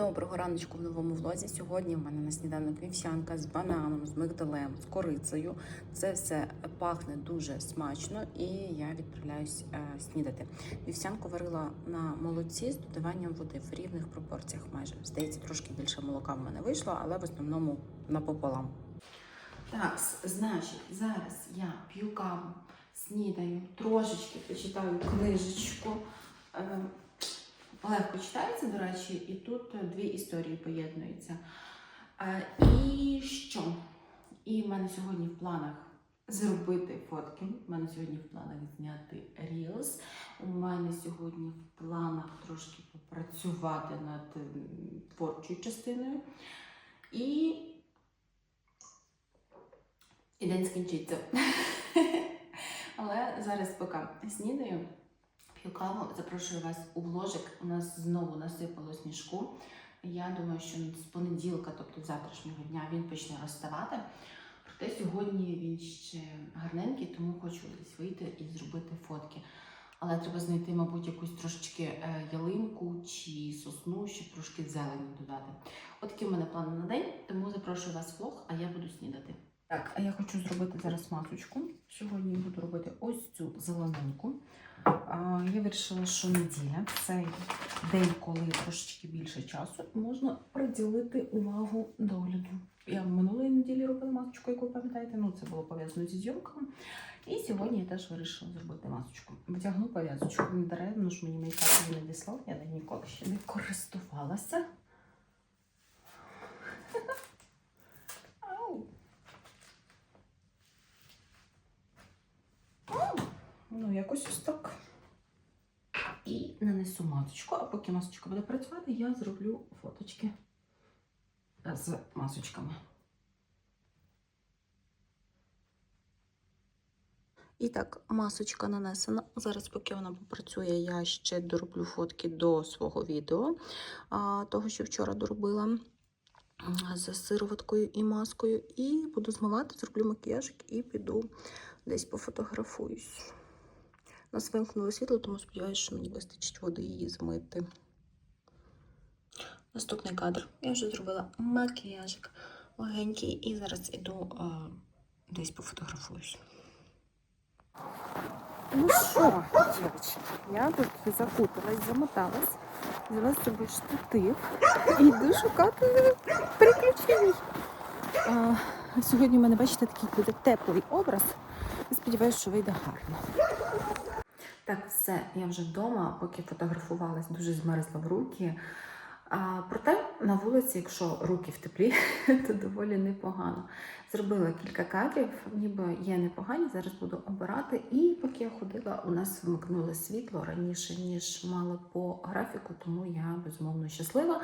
Доброго раночку в новому влозі. Сьогодні в мене на сніданок вівсянка з бананом, з мигдалем, з корицею. Це все пахне дуже смачно, і я відправляюсь е, снідати. Вівсянку варила на молоці з додаванням води в рівних пропорціях. Майже здається, трошки більше молока в мене вийшло, але в основному напополам. Так, значить, зараз я п'ю каву, снідаю, трошечки почитаю книжечку. Легко читається, до речі, і тут е, дві історії поєднуються. Е, І що? І в мене сьогодні в планах зробити фотки. У мене сьогодні в планах зняти Reels. У мене сьогодні в планах трошки попрацювати над творчою частиною. І, і день скінчиться. Але зараз поки снідаю. П'ю запрошую вас у вложик. У нас знову насипало сніжку. Я думаю, що з понеділка, тобто завтрашнього дня, він почне розставати. Проте сьогодні він ще гарненький, тому хочу десь вийти і зробити фотки. Але треба знайти, мабуть, якусь трошечки е, ялинку чи сосну, щоб трошки зелені додати. От в мене плани на день, тому запрошую вас в влог, а я буду снідати. Так, а я хочу зробити зараз масочку. Сьогодні буду робити ось цю зелененьку. Я вирішила, що неділя цей день, коли трошечки більше часу, можна приділити увагу догляду. Я минулої неділі робила масочку, яку пам'ятаєте, ну це було пов'язано зі зйомками. І сьогодні я теж вирішила зробити масочку. Вдягну пов'язочку. Не даремно ж мені мейкап не надіслав, я ним ніколи ще не користувалася. Ну, якось ось так. І нанесу масочку, а поки масочка буде працювати, я зроблю фоточки з масочками. І так, масочка нанесена. Зараз, поки вона попрацює, я ще дороблю фотки до свого відео, того, що вчора доробила з сироваткою і маскою. І буду змивати, зроблю макіяжик і піду десь пофотографуюсь. Нас вимкнуло світло, тому сподіваюся, що мені вистачить води її змити. Наступний кадр. Я вже зробила макіяжик легенький і зараз іду а, десь пофотографуюсь. Ну що, дівчатки, я тут закуталась, замоталась, взяла з собою штатив і йду шукати приключень. Сьогодні в мене, бачите, такий буде теплий образ. І сподіваюся, що вийде гарно. Так, все, я вже вдома, поки фотографувалась, дуже змерзла в руки. А, проте на вулиці, якщо руки в теплі, то доволі непогано. Зробила кілька кадрів, ніби є непогані, зараз буду обирати. І поки я ходила, у нас вмикнуло світло раніше, ніж мало по графіку, тому я безумовно щаслива.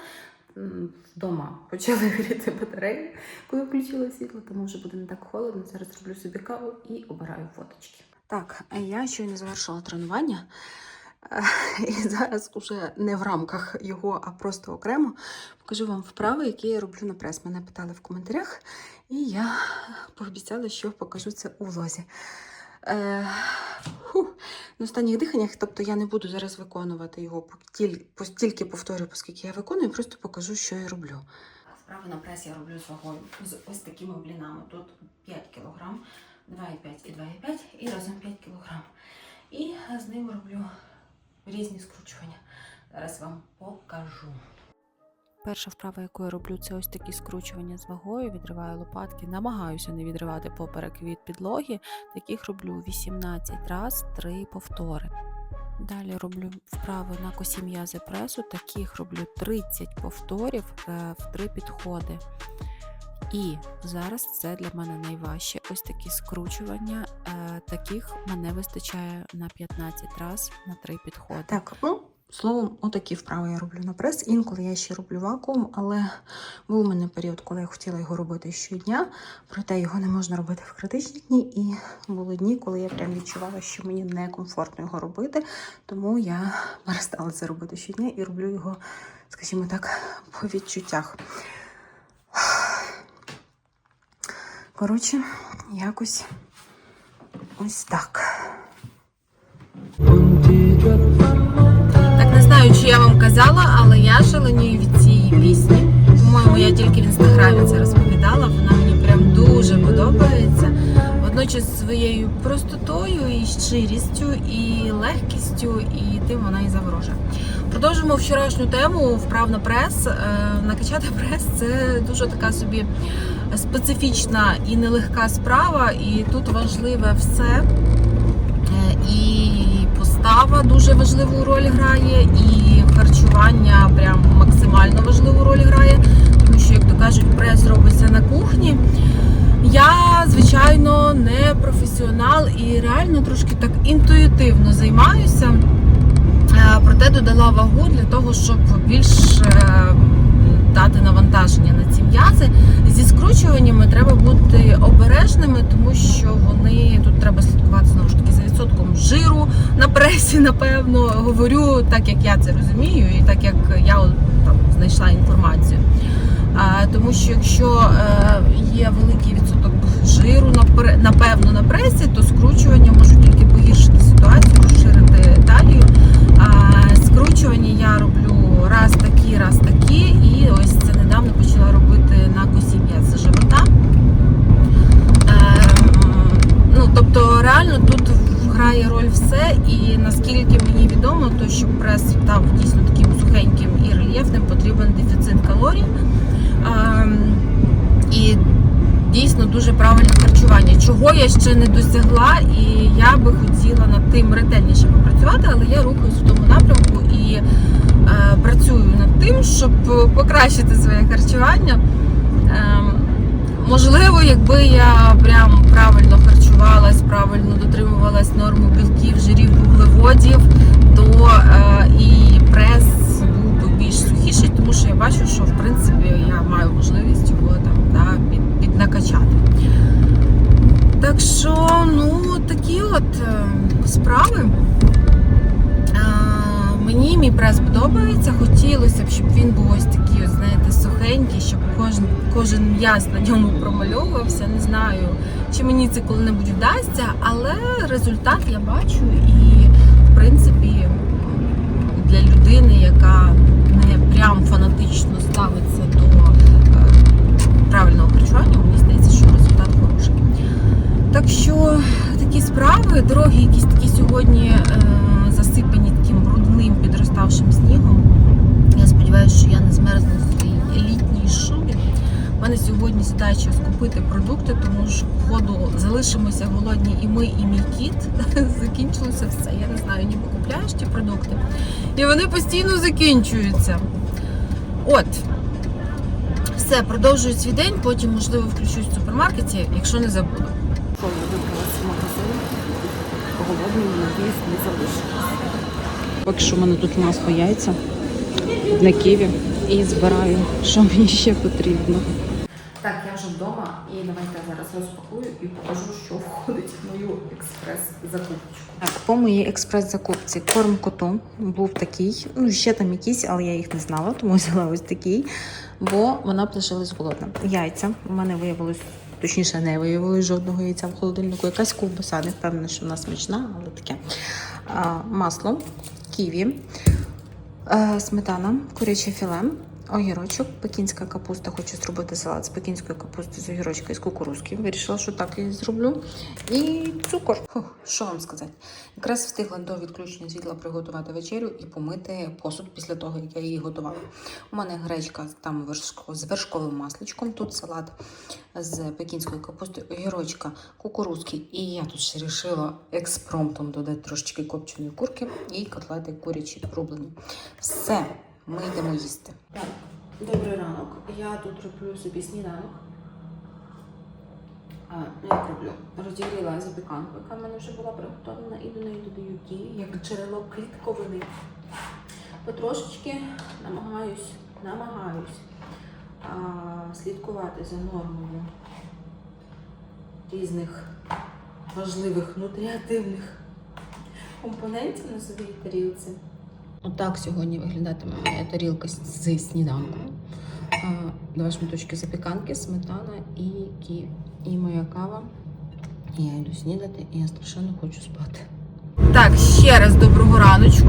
Вдома почали гріти батареї, коли включила світло, тому вже буде не так холодно. Зараз роблю собі каву і обираю фоточки. Так, я щойно завершила тренування. Е, І зараз уже не в рамках його, а просто окремо покажу вам вправи, які я роблю на прес. Мене питали в коментарях, і я пообіцяла, що покажу це у влозі. Е, фу, на останніх диханнях, тобто я не буду зараз виконувати його тільки повторюю, оскільки я виконую, просто покажу, що я роблю. Вправи на прес я роблю з вагою з ось такими блінами. Тут 5 кг, 2,5 і 2,5 і разом 5 кг. І з ним роблю різні скручування. Зараз вам покажу. Перша вправа, яку я роблю, це ось такі скручування з вагою, відриваю лопатки, намагаюся не відривати поперек від підлоги. Таких роблю 18 раз, 3 повтори. Далі роблю вправи на косі м'язи пресу, таких роблю 30 повторів е, в 3 підходи. І зараз це для мене найважче. Ось такі скручування. е, Таких мене вистачає на 15 раз на 3 підходи. Так, ну, словом, отакі вправи я роблю на прес. Інколи я ще роблю вакуум, але був у мене період, коли я хотіла його робити щодня, проте його не можна робити в критичні дні. І були дні, коли я прям відчувала, що мені некомфортно його робити, тому я перестала це робити щодня і роблю його, скажімо так, по відчуттях. Коротше, якось ось так. Так не знаю, чи я вам казала, але я шаленію від цієї пісні. По-моєму, я тільки в інстаграмі це розповідала. Вона мені прям дуже подобається. Водночас своєю простотою і щирістю, і легкістю, і тим вона і заворожує. Продовжимо вчорашню тему вправ на прес. Е, Накачати прес це дуже така собі специфічна і нелегка справа, і тут важливе все. Е, І постава дуже важливу роль грає, і харчування прям максимально важливу роль грає, тому що, як то кажуть, прес робиться на кухні. Я, звичайно, не професіонал і реально трошки так інтуїтивно займаюся. Е, Проте додала вагу для того, щоб більш е, дати навантаження на ці м'язи. Зі скручуваннями треба бути обережними, тому що вони тут треба слідкувати знову ж таки за відсотком жиру на пресі, напевно. Говорю так, як я це розумію, і так як я там знайшла інформацію. Тому що якщо е, є великий відсоток жиру напевно на пресі, то скручування може тільки погіршити ситуацію, розширити талію. Скручування я роблю раз такі, раз такі, і ось це недавно почала робити на косі м'яса живота. Ем, ну, тобто, реально тут грає роль все, і наскільки мені відомо, то щоб прес став дійсно таким сухеньким і рельєфним, потрібен дефіцит калорій. І дійсно дуже правильне харчування, чого я ще не досягла, і я би хотіла над тим ретельніше попрацювати, але я рухаюсь в тому напрямку і е, працюю над тим, щоб покращити своє харчування. Ем, можливо, якби я прям правильно харчувалась, правильно дотримувалась норму білків, жирів, вуглеводів, то е, і прес більш сухіший, тому що я бачу, що в принципі я маю можливість його там да, під, піднакачати. Так що, ну, такі от е, справи. Мені мій прес подобається. Хотілося б, щоб він був ось такий, ось, знаєте, сухенький, щоб кожен, кожен м'яз на ньому промальовувався. Не знаю, чи мені це коли-небудь вдасться, але результат я бачу і, в принципі, для людини, яка прям фанатично ставиться до е, правильного харчування, мені здається, що результат хороший. Так що такі справи, дороги якісь такі сьогодні е, засипані таким брудним підроставшим снігом. Я сподіваюся, що я не змерзну в своїй літній шубі. У мене сьогодні задача скупити продукти, тому що походу залишимося голодні і ми, і мій кіт. Закінчилося все. Я не знаю, ніби купляєш ті продукти. І вони постійно закінчуються. От. Все, продовжую свій день, потім, можливо, включусь в супермаркеті, якщо не забуду. Магазин, голодною, надіюсь, не залишилась. Поки що в мене тут масло яйця на ківі і збираю, що мені ще потрібно. Так, я вже вдома і давайте зараз розпакую і покажу, що входить в мою експрес-закупочку. Так, по моїй експрес-закупці корм коту був такий. Ну, ще там якийсь, але я їх не знала, тому взяла ось такий, бо вона б голодна. Яйця у мене виявилось. Точніше, не виявилось жодного яйця в холодильнику. Якась ковбаса, не впевнена, що вона смачна, але таке. А, масло, ківі, е, сметана, куряче філе, огірочок, пекінська капуста. Хочу зробити салат з пекінської капусти з огірочка і з кукурузки. Вирішила, що так і зроблю. І цукор. Фух, що вам сказати? Якраз встигла до відключення світла приготувати вечерю і помити посуд після того, як я її готувала. У мене гречка там з вершковим масличком, тут салат з пекінською капустою, огірочка, кукурузки. І я тут ще вирішила експромтом додати трошечки копченої курки і котлети курячі рублені. Все, ми йдемо їсти. Так, добрий ранок. Я тут роблю собі сніданок. А, ну, як роблю? Розділила запіканку, яка в мене вже була приготовлена, і до неї додаю ківі, як джерело клітковини. Потрошечки намагаюсь, намагаюсь а, слідкувати за нормою різних важливих нутріативних компонентів на своїй тарілці. Отак сьогодні виглядатиме моя тарілка з- сніданком. Два шматочки запіканки, сметана і ківі. І моя кава. Я йду снідати, і я страшенно хочу спати. Так, ще раз доброго раночку.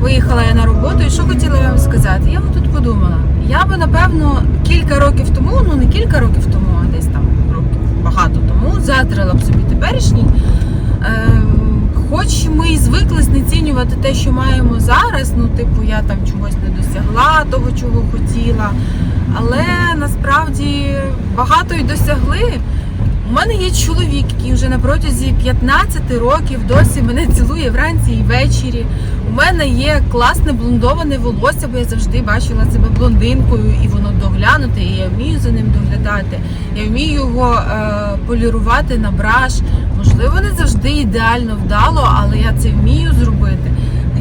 Виїхала я на роботу, і що хотіла я вам сказати? Я вам тут подумала. Я би напевно кілька років тому, ну не кілька років тому, а десь там років багато тому, затрила б собі теперішній. Ем, хоч ми і звикли знецінювати те, що маємо зараз, ну, типу, я там чогось не досягла того, чого хотіла. Але насправді багато й досягли. У мене є чоловік, який вже на протязі 15 років досі мене цілує вранці і ввечері. У мене є класне блондоване волосся, бо я завжди бачила себе блондинкою, і воно доглянуте, і я вмію за ним доглядати. Я вмію його е, полірувати на браш. Можливо, не завжди ідеально вдало, але я це вмію зробити.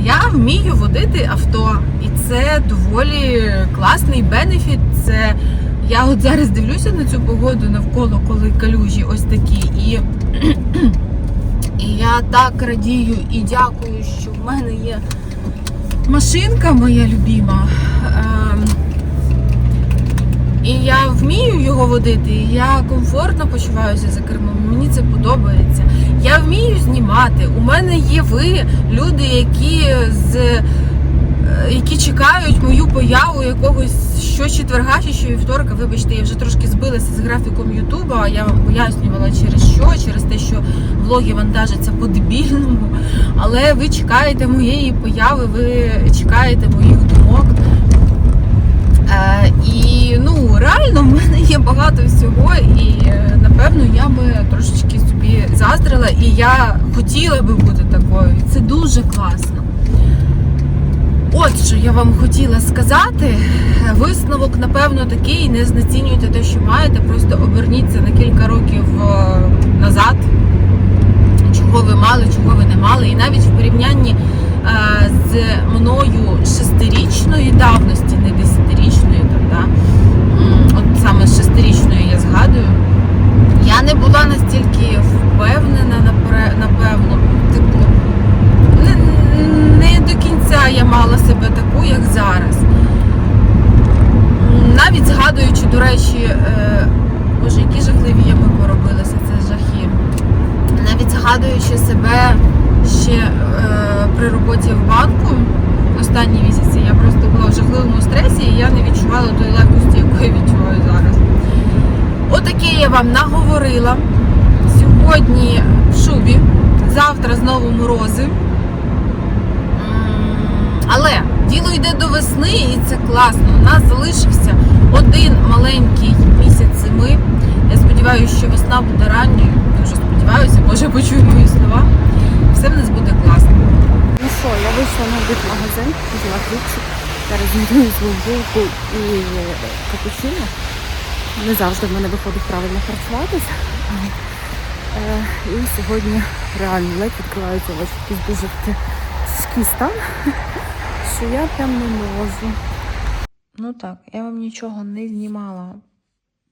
Я вмію водити авто, і це доволі класний бенефіт. Це я от зараз дивлюся на цю погоду навколо, коли калюжі ось такі, і, і я так радію і дякую, що в мене є машинка моя любима. І я вмію його водити, і я комфортно почуваюся за кермом. Мені це подобається. Я вмію знімати. У мене є ви, люди, які з е, які чекають мою появу якогось що четверга, чи що вівторка. Вибачте, я вже трошки збилася з графіком Ютуба. Я вам пояснювала через що, через те, що влоги вантажаться по-дебільному. Але ви чекаєте моєї появи, ви чекаєте моїх думок. Е, і ну реально в мене є багато всього, і е, напевно я би трошечки собі заздрила, і я хотіла би бути такою. Це дуже класно. От що я вам хотіла сказати. Висновок, напевно, такий. Не знецінюйте те, що маєте, просто оберніться на кілька років е, назад, чого ви мали, чого ви не мали. І навіть в порівнянні з мною шестирічної давності, не десятирічної, там, да? От саме з шестирічної я згадую, я не була настільки впевнена, напевно, типу, не, не до кінця я мала себе таку, як зараз. Навіть згадуючи, до речі, е, боже, які жахливі ями поробилися, це жахи. Навіть згадуючи себе ще е, при роботі в банку останні місяці, я просто була жахливому стресі і я не відчувала тої легкості, яку я відчуваю зараз. Отаке я вам наговорила. Сьогодні в шубі, завтра знову морози. Але діло йде до весни, і це класно. У нас залишився один маленький місяць зими. Я сподіваюся, що весна буде ранньою. Дуже сподіваюся, може почую мої слова. Все в нас буде класно. Ну що, я вийшла на магазин, взяла хлібчик, зараз змінюю свою булку і капучино. Не завжди в мене виходить правильно харчуватися. Е, І сьогодні реально ледь відкриваються ось якийсь дуже тяжкий стан, що я прям не можу. Ну так, я вам нічого не знімала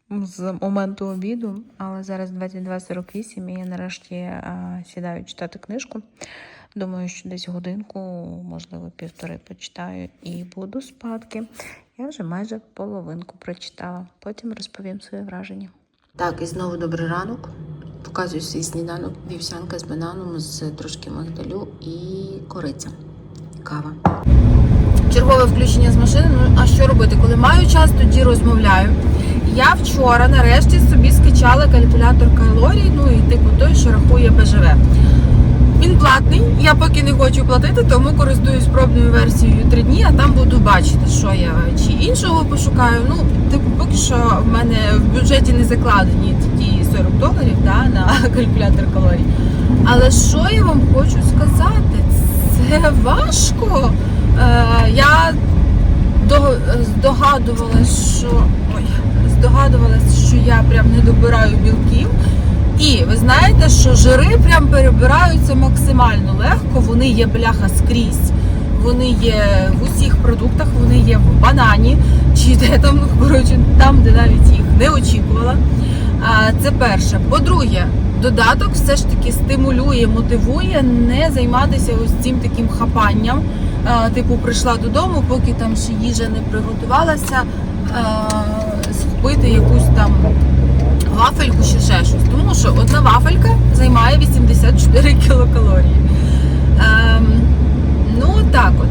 з моменту обіду, але зараз 22.48 і я нарешті а, сідаю читати книжку. Думаю, що десь годинку, можливо, півтори почитаю і буду спадки. Я вже майже половинку прочитала. Потім розповім свої враження. Так, і знову добрий ранок. Показую свій сніданок вівсянка з бананом, з трошки мигдалю і кориця. Кава. Чергове включення з машини. Ну а що робити? Коли маю час, тоді розмовляю. Я вчора нарешті собі скачала калькулятор калорій, ну і типу той, що рахує БЖВ. Він платний, я поки не хочу платити, тому користуюсь пробною версією 3 дні, а там буду бачити, що я чи іншого пошукаю. Ну, типу, поки що в мене в бюджеті не закладені ті 40 доларів да, на калькулятор калорій. Але що я вам хочу сказати? Це важко. Е, я до- здогадувалась, що ой, здогадувалась, що я прям не добираю білків. І ви знаєте, що жири прям перебираються максимально легко. Вони є бляха скрізь. Вони є в усіх продуктах, вони є в банані, чи де там, коротше, там, де навіть їх не очікувала. Це перше. По-друге, додаток все ж таки стимулює, мотивує не займатися ось цим таким хапанням. Типу, прийшла додому, поки там ще їжа не приготувалася, схопити якусь там вафельку чи ще щось. Тому що одна вафелька займає 84 кілокалорії. Ем, ну так от.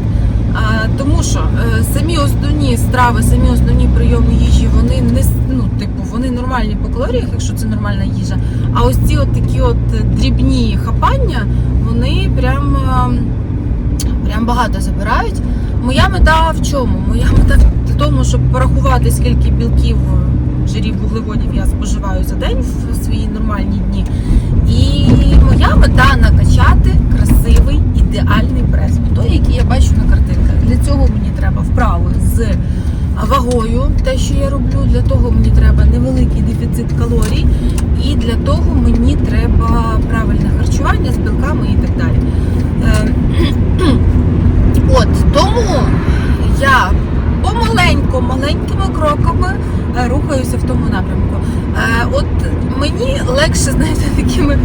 А, тому що е, самі основні страви, самі основні прийоми їжі, вони не ну, типу, вони нормальні по калоріях, якщо це нормальна їжа. А ось ці от такі от дрібні хапання, вони прям, е, прям багато забирають. Моя мета в чому? Моя мета в тому, щоб порахувати, скільки білків, жирів, вуглеводів я споживаю за день в свої нормальні дні. І моя мета накачати красивий ідеальний прес, той, який я бачу на картинках. Для цього мені треба вправи з вагою, те, що я роблю. Для того мені треба невеликий дефіцит калорій, і для того мені треба правильне харчування з білками і так далі. Е, От тому я помаленьку, маленькими кроками е, рухаюся в тому напрямку. Е, От мені легше, знаєте, такими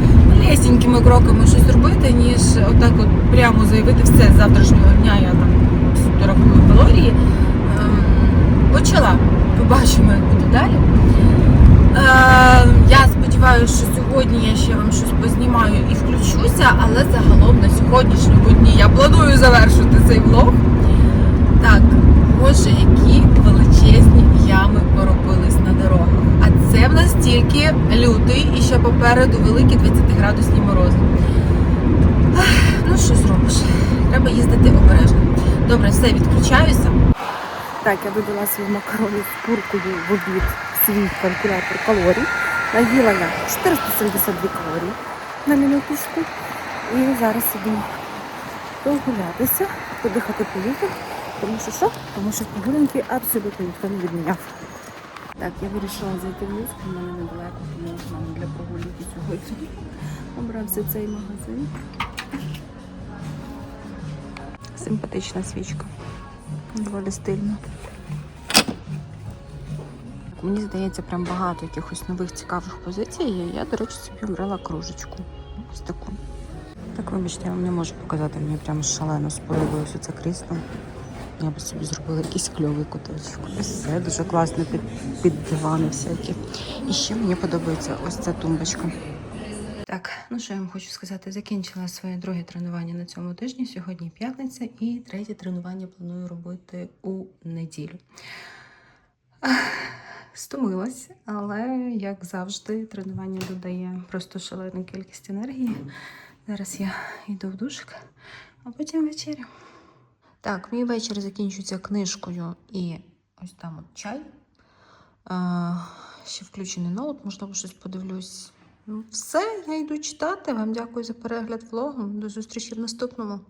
лесенькими кроками щось робити, ніж отак от прямо заявити все з завтрашнього дня я там рахую калорії. Ем, Почала. Побачимо, як буде далі. Е, Я сподіваюся, що сьогодні я ще вам щось познімаю і включуся, але загалом на сьогоднішньому дні я планую завершити цей влог. Так, боже, які величезні ями поробились на дорогах. А це в нас тільки лютий і ще попереду великі 20-градусні морози. Ну що зробиш? Треба їздити обережно. Добре, все, відключаюся. Так, я додала свої макарони з куркою в обід свій калькулятор калорій. Наїла я 472 калорії на минуточку. І зараз іду прогулятися, подихати повітря. Тому що що? Тому що прогулянки абсолютно ніхто не відміняв. Так, я вирішила зайти в Люск, у мене недалеко, тому в мене для прогулянки сьогодні обрався цей магазин. Симпатична свічка. Доволі стильно. Мені здається, прям багато якихось нових цікавих позицій. є. Я, до речі, собі обрала кружечку. Ось таку. Так, вибачте, я вам не можу показати, мені прям шалено сподобалося це крісло. Я би собі зробила якийсь кльовий куточок. Це дуже класно під, під дивани всякі. І ще мені подобається ось ця тумбочка. Так, ну що я вам хочу сказати, закінчила своє друге тренування на цьому тижні. Сьогодні п'ятниця, і третє тренування планую робити у неділю. Стомилась, але як завжди, тренування додає просто шалену кількість енергії. Зараз я йду в душик, а потім вечеря. Так, мій вечір закінчується книжкою і ось там от чай. А, ще включений ноут, можливо, щось подивлюсь. Ну, все, я йду читати. Вам дякую за перегляд влогу. До зустрічі в наступному.